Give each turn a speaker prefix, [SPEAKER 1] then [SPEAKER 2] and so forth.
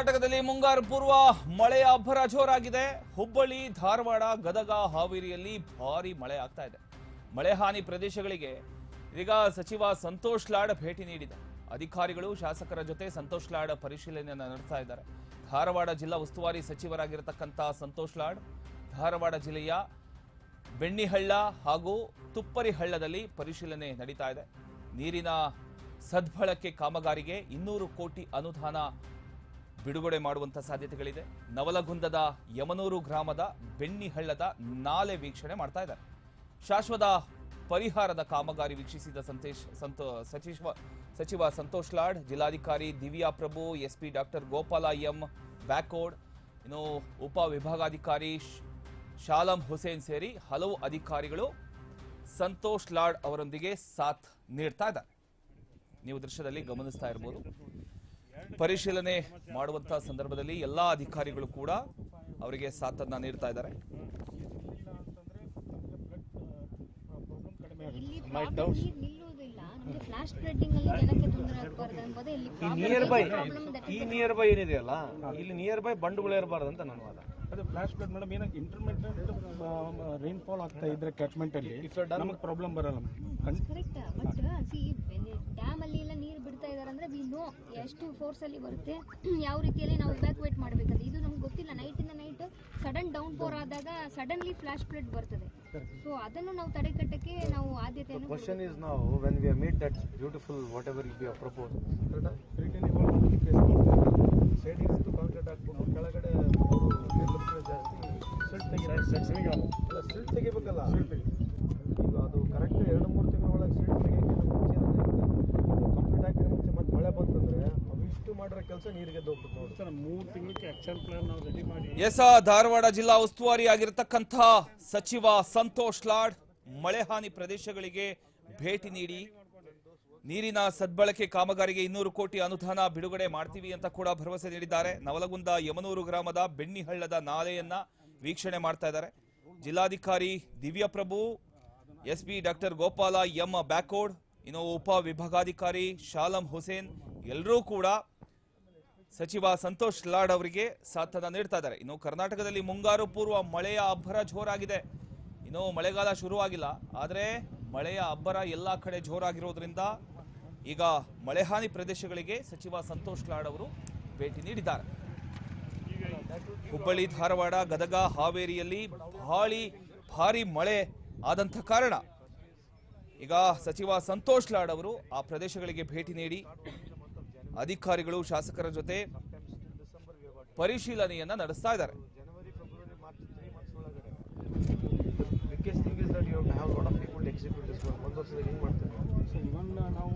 [SPEAKER 1] ಕರ್ನಾಟಕದಲ್ಲಿ ಮುಂಗಾರು ಪೂರ್ವ ಮಳೆಯ ಅಬ್ಬರ ಜೋರಾಗಿದೆ. ಹುಬ್ಬಳ್ಳಿ, ಧಾರವಾಡ, ಗದಗ, ಹಾವೇರಿಯಲ್ಲಿ ಭಾರಿ ಮಳೆ ಆಗ್ತಾ ಇದೆ. ಮಳೆ ಹಾನಿ ಪ್ರದೇಶಗಳಿಗೆ ಈಗ ಸಚಿವ ಸಂತೋಷ್ ಲಾಡ್ ಭೇಟಿ ನೀಡಿದೆ ಅಧಿಕಾರಿಗಳು, ಶಾಸಕರ ಜೊತೆ ಸಂತೋಷ್ ಲಾಡ್ ಪರಿಶೀಲನೆಯನ್ನು ನಡೆಸ್ತಾ ಇದ್ದಾರೆ. ಧಾರವಾಡ ಜಿಲ್ಲಾ ಉಸ್ತುವಾರಿ ಸಚಿವರಾಗಿರತಕ್ಕಂಥ ಸಂತೋಷ್ ಲಾಡ್, ಧಾರವಾಡ ಜಿಲ್ಲೆಯ ಬೆಣ್ಣಿಹಳ್ಳ ಹಾಗೂ ತುಪ್ಪರಿಹಳ್ಳದಲ್ಲಿ ಪರಿಶೀಲನೆ ನಡೀತಾ ಇದೆ. ನೀರಿನ ಸದ್ಬಳಕೆ ಕಾಮಗಾರಿಗೆ ಇನ್ನೂರು ಕೋಟಿ ಅನುದಾನ ಬಿಡುಗಡೆ ಮಾಡುವಂತ ಸಾಧ್ಯತೆಗಳಿದೆ. ನವಲಗುಂದದ ಯಮನೂರು ಗ್ರಾಮದ ಬೆಣ್ಣಿಹಳ್ಳದ ನಾಲೆ ವೀಕ್ಷಣೆ ಮಾಡ್ತಾ ಇದ್ದಾರೆ. ಶಾಶ್ವತ ಪರಿಹಾರದ ಕಾಮಗಾರಿ ವೀಕ್ಷಿಸಿದ ಸಂತೇಶ್, ಸಂತೋ ಸಚಿವ ಸಚಿವ ಸಂತೋಷ್ ಲಾಡ್, ಜಿಲ್ಲಾಧಿಕಾರಿ Divya Prabhu, SP doctor Gopala M Byakod ಇನ್ನು ಉಪ ವಿಭಾಗಾಧಿಕಾರಿ ಶಾಲಂ ಹುಸೇನ್ ಸೇರಿ ಹಲವು ಅಧಿಕಾರಿಗಳು ಸಂತೋಷ್ ಲಾಡ್ ಅವರೊಂದಿಗೆ ಸಾಥ್ ನೀಡ್ತಾ ಇದ್ದಾರೆ. ನೀವು ದೃಶ್ಯದಲ್ಲಿ ಗಮನಿಸ್ತಾ ಇರಬಹುದು ಪರಿಶೀಲನೆ ಮಾಡುವಂತಹ ಸಂದರ್ಭದಲ್ಲಿ ಎಲ್ಲಾ ಅಧಿಕಾರಿಗಳು ಕೂಡ ಅವರಿಗೆ ಸಾಥನ್ನ ನೀಡ್ತಾ ಇದ್ದಾರೆ.
[SPEAKER 2] ಇಲ್ಲಿ ಪ್ರಾಬ್ಲಮ್ ನೀರು ನಿಲ್ಲುವುದಿಲ್ಲ. ನಮಗೆ ಫ್ಲಾಶ್ ಫ್ಲಡ್ಡಿಂಗ್ ಅಲ್ಲಿ ಜನಕ್ಕೆ ತೊಂದರೆ ಆಗಬಾರ್ದು ಎಂಬುದೇ
[SPEAKER 3] ಈ ನಿಯರ್ ಬೈ ಈ ನಿಯರ್ ಬೈ ಏನಿದೆಯಲ್ಲ ಇಲ್ಲಿ ನಿಯರ್ ಬೈ ಬಂಡುಗಳು ಇರಬಾರ್ದು ಅಂತ ನನ್ನ ವಾದ.
[SPEAKER 4] ಅದು ಫ್ಲಾಶ್ ಫ್ಲಡ್ ಮೇಡಮ್ ಏನಕ್ಕೆ ಇಂಟರ್ಮಿಟೆಂಟ್ ರೈನ್ ಫಾಲ್ ಆಗ್ತಾ ಇದ್ರೆ ಕ್ಯಾಚ್ಮೆಂಟ್ ಅಲ್ಲಿ ನಮಗೆ ಪ್ರಾಬ್ಲಮ್ ಬರಲ್ಲ
[SPEAKER 2] ಕರೆಕ್ಟ್ ಬಟ್ ಸಿ ಡ್ಯಾಮ್ ಅಲ್ಲಿ ಎಲ್ಲ ನೀರು ಬಿಡ್ತಾ ಇದಾರೆ ಅಂದ್ರೆ ವಿ ನೋ ಎಷ್ಟು ಫೋರ್ಸ್ ಅಲ್ಲಿ ಬರುತ್ತೆ ಯಾವ ರೀತಿಯಲ್ಲಿ ನಾವು ಇವ್ಯಾಕ್ಯುವೇಟ್ ಮಾಡ್ಬೇಕಂತ. ಇದು ನಮ್ಗೆ ಗೊತ್ತಿಲ್ಲ ನೈಟ್ ಇಂದ ನೈಟ್ ಸಡನ್ ಡೌನ್ ಪೋರ್ ಆದಾಗ ಸಡನ್ಲಿ ಫ್ಲಾಶ್ ಫ್ಲಡ್ ಬರ್ತದೆ. ಸೊ ಅದನ್ನು ನಾವು ತಡೆಗಟ್ಟಕ್ಕೆ ನಾವು ಆದ್ಯತೆಯನ್ನು
[SPEAKER 3] ಕ್ವಶನ್ ಇಸ್ ನಾವು when we made that beautiful whatever will be propose
[SPEAKER 4] side ಇತ್ತು ಕಾಂಕ್ರೀಟ್ ಹಾಕ್ಬಿಟ್ಟು ಕೆಳಗಡೆ ಜಾಸ್ತಿ ಸಿಲ್ಟ್ ತೆಗಿಲ್ಲ ಸಿಲ್ಟ್ ತೆಗಿಬೇಕಲ್ಲ. ಈಗ ಅದು ಕರೆಕ್ಟ್ ಎರಡು ಮೂರು ತಿಂಗಳ ಒಳಗೆ ಸಿಲ್ಟ್ ತೆಗಿಯೋಕ್ಕಿಂತ
[SPEAKER 1] ಎಸ ಧಾರವಾಡ ಜಿಲ್ಲಾ ಉಸ್ತುವಾರಿ ಆಗಿರತಕ್ಕಂತಹ ಸಚಿವ ಸಂತೋಷ್ ಲಾಡ್ ಮಳೆ ಹಾನಿ ಪ್ರದೇಶಗಳಿಗೆ ಭೇಟಿ ನೀಡಿ ನೀರಿನ ಸದ್ಬಳಕೆ ಕಾಮಗಾರಿಗೆ ಇನ್ನೂರು ಕೋಟಿ ಅನುದಾನ ಬಿಡುಗಡೆ ಮಾಡ್ತೀವಿ ಅಂತ ಕೂಡ ಭರವಸೆ ನೀಡಿದ್ದಾರೆ. ನವಲಗುಂದ ಯಮನೂರು ಗ್ರಾಮದ ಬೆಣ್ಣಿಹಳ್ಳದ ನಾಲೆಯನ್ನ ವೀಕ್ಷಣೆ ಮಾಡ್ತಾ ಇದ್ದಾರೆ. ಜಿಲ್ಲಾಧಿಕಾರಿ Divyaprabhu S P doctor Gopala M Byakod ಇನ್ನು ಉಪ ವಿಭಾಗಾಧಿಕಾರಿ ಶಾಲಂ ಹುಸೇನ್ ಎಲ್ಲರೂ ಕೂಡ ಸಚಿವ ಸಂತೋಷ್ ಲಾಡ್ ಅವರಿಗೆ ಸಾಥನ ನೀಡ್ತಾ ಇದ್ದಾರೆ. ಇನ್ನು ಕರ್ನಾಟಕದಲ್ಲಿ ಮುಂಗಾರು ಪೂರ್ವ ಮಳೆಯ ಅಬ್ಬರ ಜೋರಾಗಿದೆ. ಇನ್ನು ಮಳೆಗಾಲ ಶುರುವಾಗಿಲ್ಲ. ಆದರೆ ಮಳೆಯ ಅಬ್ಬರ ಎಲ್ಲ ಕಡೆ ಜೋರಾಗಿರೋದ್ರಿಂದ ಈಗ ಮಳೆ ಹಾನಿ ಪ್ರದೇಶಗಳಿಗೆ ಸಚಿವ ಸಂತೋಷ್ ಲಾಡ್ ಅವರು ಭೇಟಿ ನೀಡಿದ್ದಾರೆ. ಹುಬ್ಬಳ್ಳಿ, ಧಾರವಾಡ, ಗದಗ, ಹಾವೇರಿಯಲ್ಲಿ ಭಾರಿ ಭಾರಿ ಮಳೆ ಆದಂಥ ಕಾರಣ. ಈಗ ಸಚಿವ ಸಂತೋಷ್ ಲಾಡ್ ಅವರು ಆ ಪ್ರದೇಶಗಳಿಗೆ ಭೇಟಿ ನೀಡಿ ಅಧಿಕಾರಿಗಳು ಶಾಸಕರ ಜೊತೆ ಪರಿಶೀಲನೆಯನ್ನ ನಡೆಸ್ತಾ ಇದ್ದಾರೆ.
[SPEAKER 3] Biggest thing is that you have lot of people execute this ಒಂದು ವರ್ಷದಾಗ ಹೆಂಗ್ ಮಾಡ್ತಾರೆ?
[SPEAKER 4] ಸೊ ಇವನ್ ನಾವು